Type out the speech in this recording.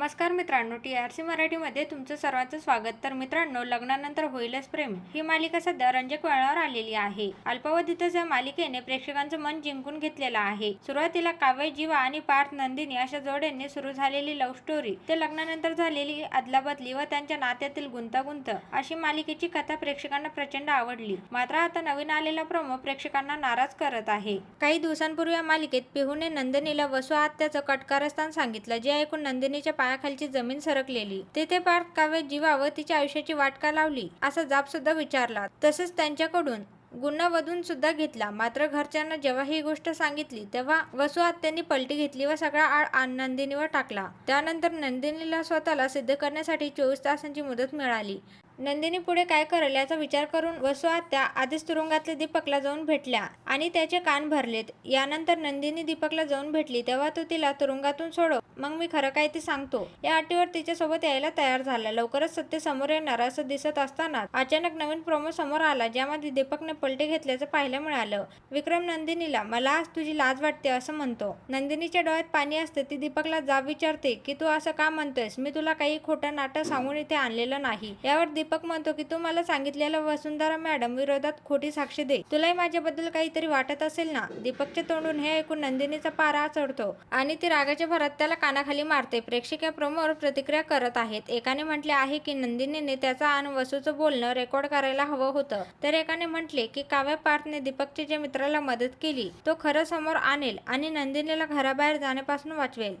नमस्कार मित्रांनो T R C मराठीमध्ये तुमचं सर्वांचं स्वागत. तर मित्रांनो लग्नानंतर होईलच प्रेम. ही मालिका सध्या रंजक वळणावर आलेली आहे. अल्पावधीतच या मालिकेने प्रेक्षकांचं मन जिंकून घेतलेलं आहे. सुरुवातीला काव्य जीवा आणि पार्थ नंदिनी अशा जोड्यांनी सुरू झालेली लव्ह स्टोरी ते लग्नानंतर झालेली अदलाबदली व त्यांच्या नात्यातील गुंतागुंत अशी मालिकेची कथा प्रेक्षकांना प्रचंड आवडली. मात्र आता नवीन आलेला प्रोमो प्रेक्षकांना नाराज करत आहे. काही दिवसांपूर्वी या मालिकेत पिहूने नंदिनीला वसु आत्याचं कटकारस्थान सांगितलं जे ऐकून नंदिनीच्या पायाखालची जमीन सरकलेली. तेथे पार्थ काव्य जीवा व तिच्या आयुष्याची वाट का लावली? असा जाब सुद्धा विचारला. तसंच त्यांच्याकडून गुन्हा वधून सुद्धा घेतला. मात्र घरच्यांना जेव्हा ही गोष्ट सांगितली तेव्हा वसुहात त्यांनी पलटी घेतली व सगळा आळ नंदिनीवर टाकला. त्यानंतर नंदिनीला स्वतःला सिद्ध करण्यासाठी चोवीस तासांची मुदत मिळाली. नंदिनी पुढे काय करेल याचा विचार करून वसुहात त्या आधीच तुरुंगातल्या दीपकला जाऊन भेटल्या आणि त्याचे कान भरलेत. यानंतर नंदिनी दीपकला जाऊन भेटली तेव्हा तो तिला तुरुंगातून सोडव मग मी खरं काय ते सांगतो. या अटीवर तिच्यासोबत यायला तयार झाला. लवकरच सत्य समोर येणार असं दिसत असताना अचानक नवीन प्रोमो समोर आला ज्यामध्ये दीपकने पलटे घेतल्याचं पाहायला मिळालं. विक्रम नंदिनीला मला आज तुझी लाज वाटते असं म्हणतो. नंदिनीच्या डोळ्यात पाणी असते. ती दीपकला जाब विचारते की तू असं का म्हणतोयस? मी तुला काही खोटं नाटक सांगून इथे आणलेलं नाही. यावर दीपक म्हणतो की तू मला सांगितलेलं वसुंधरा मॅडम विरोधात खोटी साक्ष दे. तुलाही माझ्याबद्दल काहीतरी वाटत असेल ना? दीपकच्या तोंडून हे ऐकून नंदिनीचा पारा चढतो आणि ती रागाच्या भरात त्याला कानाखाली मारते. प्रेक्षक या प्रोमोवर प्रतिक्रिया करत आहेत. एकाने म्हटले आहे की नंदिनीने त्याचा आणि वसूचं बोलणं रेकॉर्ड करायला हवं होतं. तर एकाने म्हटले की काव्य पार्थने दीपकच्या ज्या मित्राला मदत केली तो खरं समोर आणेल आणि नंदिनीला घराबाहेर जाण्यापासून वाचवेल.